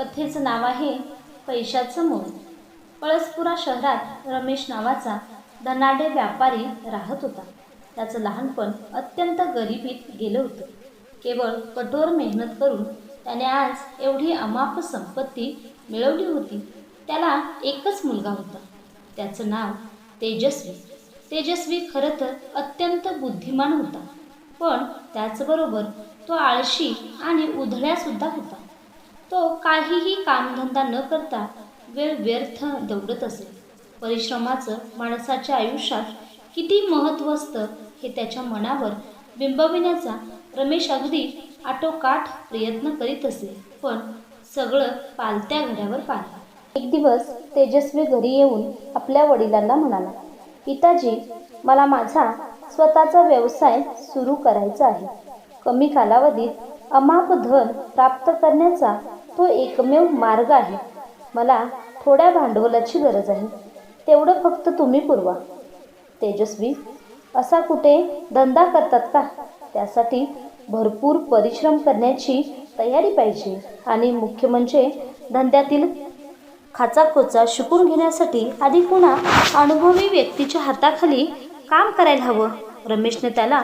कथेचं नाव आहे पैशाचं मोल. पळसपुरा शहरात रमेश नावाचा धनाडे व्यापारी राहत होता. त्याचं लहानपण अत्यंत गरिबीत गेलं होतं. केवळ कठोर मेहनत करून त्याने आज एवढी अमाप संपत्ती मिळवली होती. त्याला एकच मुलगा होता. त्याचं नाव तेजस्वी. तेजस्वी खरं तर अत्यंत बुद्धिमान होता. पण त्याचबरोबर तो आळशी आणि उधळ्यासुद्धा होता. तो काहीही कामधंदा न करता वेळ व्यर्थ दौडत असे. परिश्रमाचं माणसाच्या आयुष्यात किती महत्त्व असतं हे त्याच्या मनावर बिंबविण्याचा रमेश अगदी आटोकाठ प्रयत्न करीत असे पण सगळं पालत्या घड्यावर पाहिलं एक दिवस तेजस्वी घरी येऊन आपल्या वडिलांना म्हणाला पिताजी मला माझा स्वतःचा व्यवसाय सुरू करायचा आहे. कमी कालावधीत अमाप धन प्राप्त करण्याचा तो एकमेव मार्ग आहे. मला थोड्या भांडवलाची गरज आहे. तेवढं फक्त तुम्ही पुरवा. तेजस्वी असा कुठे धंदा करतात का? त्यासाठी भरपूर परिश्रम करण्याची तयारी पाहिजे. आणि मुख्य म्हणजे धंद्यातील खाचाखोचा शिकून घेण्यासाठी आधी कुणा अनुभवी व्यक्तीच्या हाताखाली काम करायला हवं. रमेशने त्याला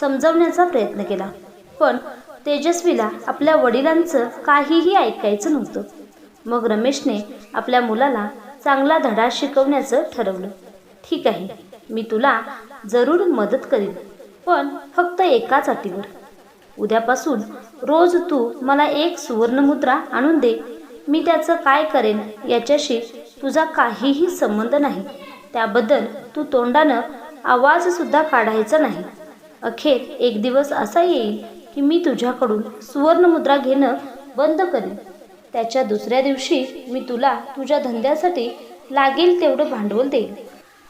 समजवण्याचा प्रयत्न केला. पण तेजस्वीला आपल्या वडिलांचं काहीही ऐकायचं नव्हतं. मग रमेशने आपल्या मुलाला चांगला धडा शिकवण्याचं ठरवलं. ठीक आहे मी तुला जरूर मदत करीन पण फक्त एकाच अटीवर. उद्यापासून रोज तू मला एक सुवर्णमुद्रा आणून दे. मी त्याचं काय करेन याच्याशी तुझा काहीही संबंध नाही. त्याबद्दल तू तोंडानं आवाजसुद्धा काढायचा नाही. अखेर एक दिवस असा येईल की मी तुझ्याकडून सुवर्णमुद्रा घेणं बंद करेन. त्याच्या दुसऱ्या दिवशी मी तुला तुझ्या धंद्यासाठी लागेल तेवढं भांडवल देईन.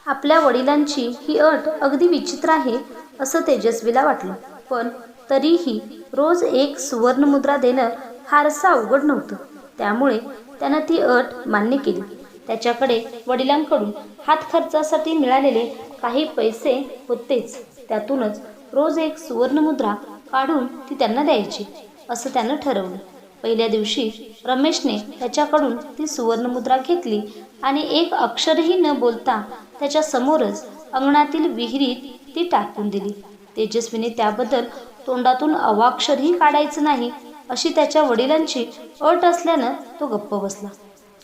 आपल्या वडिलांची ही अट अगदी विचित्र आहे असं तेजस्वीला वाटलं. पण तरीही रोज एक सुवर्णमुद्रा देणं फारसं अवघड नव्हतं. त्यामुळे त्यानं ती अट मान्य केली. त्याच्याकडे वडिलांकडून हात खर्चासाठी मिळालेले काही पैसे होतेच. त्यातूनच रोज एक सुवर्णमुद्रा काढून ती त्यांना द्यायची असं त्यानं ठरवलं. पहिल्या दिवशी रमेशने त्याच्याकडून ती सुवर्णमुद्रा घेतली आणि एक अक्षरही न बोलता त्याच्या समोरच अंगणातील विहिरीत ती टाकून दिली. तेजस्वीने त्याबद्दल तोंडातून अवाक्षरही काढायचं नाही अशी त्याच्या वडिलांची अट असल्यानं तो गप्प बसला.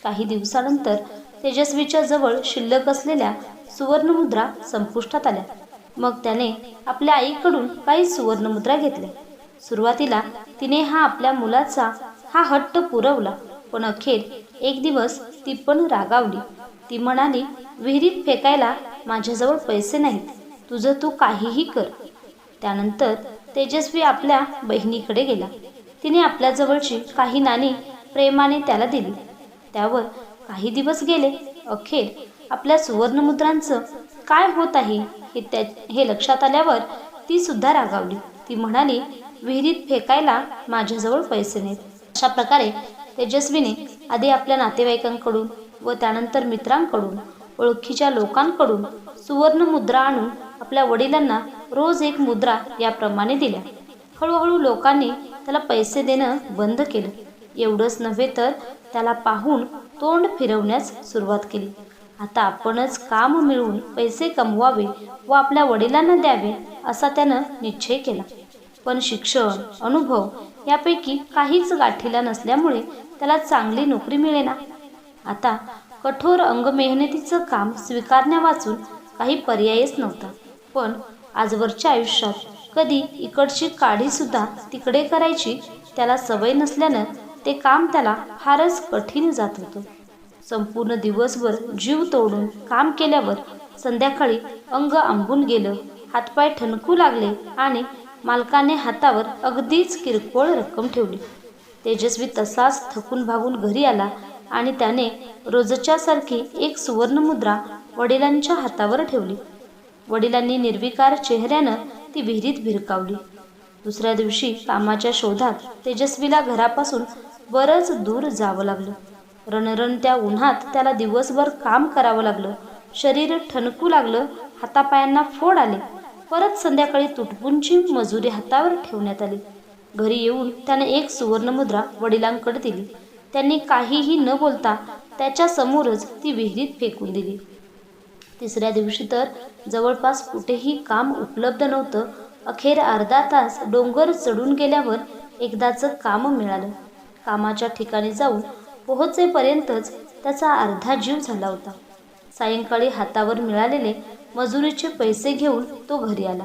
काही दिवसानंतर तेजस्वीच्या जवळ शिल्लक असलेल्या सुवर्णमुद्रा संपुष्टात आल्या. मग त्याने आपल्या आईकडून काही सुवर्णमुद्रा घेतल्या. सुरुवातीला तिने हा आपल्या मुलाचा हा हट्ट पुरवला पण अखेर एक दिवस ती पण रागावली. ती म्हणाली विहिरीत फेकायला माझ्याजवळ पैसे नाहीत तुझं तू काहीही कर. त्यानंतर तेजस्वी आपल्या बहिणीकडे गेला. तिने आपल्याजवळची काही नाणी प्रेमाने त्याला दिली. त्यावर काही दिवस गेले अखेर आपल्या सुवर्णमुद्रांचं काय होत आहे हे हे लक्षात आल्यावर ती सुद्धा रागावली. ती म्हणाली विहिरीत फेकायला माझ्याजवळ पैसे नाहीत. अशा प्रकारे तेजस्वीने आधी आपल्या नातेवाईकांकडून व त्यानंतर मित्रांकडून ओळखीच्या लोकांकडून सुवर्ण मुद्रा आणून आपल्या वडिलांना रोज एक मुद्रा याप्रमाणे दिल्या. हळूहळू लोकांनी त्याला पैसे देणं बंद केलं. एवढंच नव्हे तर त्याला पाहून तोंड फिरवण्यास सुरुवात केली. आता आपणच काम मिळवून पैसे कमवावे व आपल्या वडिलांना द्यावे असा त्यानं निश्चय केला. पण शिक्षण अनुभव यापैकी काहीच गाठीला नसल्यामुळे त्याला चांगली नोकरी मिळेना. आता कठोर अंगमेहनतीचं काम स्वीकारण्यावाचून काही पर्यायच नव्हता. पण आजवरच्या आयुष्यात कधी इकडची काढीसुद्धा तिकडे करायची त्याला सवय नसल्यानं ते काम त्याला फारच कठीण जात होतं. संपूर्ण दिवसभर जीव तोडून काम केल्यावर संध्याकाळी अंग आंबून गेलं हातपाय ठणकू लागले आणि मालकाने हातावर अगदीच किरकोळ रक्कम ठेवली. तेजस्वी तसाच थकून भागून घरी आला आणि त्याने रोजच्यासारखी एक सुवर्णमुद्रा वडिलांच्या हातावर ठेवली. वडिलांनी निर्विकार चेहऱ्यानं ती विहिरीत भिरकावली. दुसऱ्या दिवशी कामाच्या शोधात तेजस्वीला घरापासून बरंच दूर जावं लागलं. रणरणत्या उन्हात त्याला दिवसभर काम करावं लागलं. शरीर ठणकू लागलं हातापायांना फोड आले. परत संध्याकाळी तुटपुंची मजुरी हातावर ठेवण्यात आली. घरी येऊन त्याने एक सुवर्णमुद्रा वडिलांकडे दिली. त्यांनी काहीही न बोलता त्याच्यासमोरच ती विहिरीत फेकून दिली. तिसऱ्या दिवशी तर जवळपास कुठेही काम उपलब्ध नव्हतं. अखेर अर्धा तास डोंगर चढून गेल्यावर एकदाचं काम मिळालं. कामाच्या ठिकाणी जाऊन पोहोचेपर्यंतच त्याचा अर्धा जीव झाला होता. सायंकाळी हातावर मिळालेले मजुरीचे पैसे घेऊन तो घरी आला.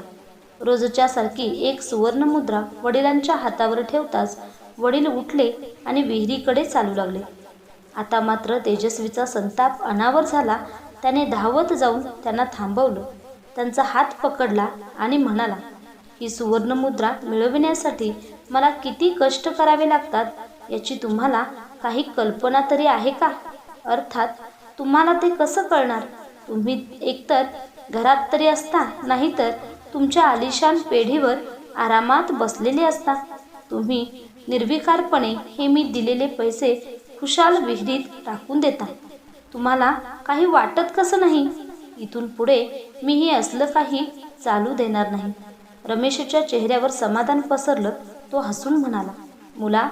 रोजच्यासारखी एक सुवर्णमुद्रा वडिलांच्या हातावर ठेवताच वडील उठले आणि विहिरीकडे चालू लागले. आता मात्र तेजस्वीचा संताप अनावर झाला त्याने धावत जाऊन त्यांना थांबवलं. त्यांचा हात पकडला आणि म्हणाला ही सुवर्णमुद्रा मिळविण्यासाठी मला किती कष्ट करावे लागतात याची तुम्हाला काही कल्पना तरी आहे का? अर्थात तुम्हाला ते कसं कळणार? तुम्ही एकतर घरात तरी असता नाहीतर तुमच्या आलिशान पेढीवर आरामात बसलेले असता. तुम्ही निर्विकारपणे हे मी दिलेले पैसे खुशाल विहिरीत टाकून देता. तुम्हाला काही वाटत कसं नाही? इथून पुढे मी हे असलं काही चालू देणार नाही. रमेशच्या चेहऱ्यावर समाधान पसरलं तो हसून म्हणाला मुला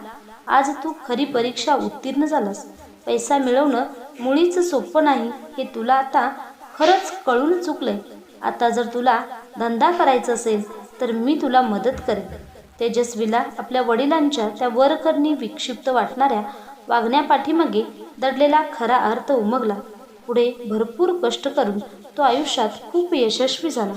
आज तू खरी परीक्षा उत्तीर्ण झालास. पैसा मिळवणं मुळीच सोपं नाही हे तुला आता खरंच कळून चुकलंय. आता जर तुला धंदा करायचा असेल तर मी तुला मदत करेन. तेजस्वीला आपल्या वडिलांच्या त्या वरकरणी विक्षिप्त वाटणाऱ्या वागण्यापाठीमागे दडलेला खरा अर्थ उमगला. पुढे भरपूर कष्ट करून तो आयुष्यात खूप यशस्वी झाला.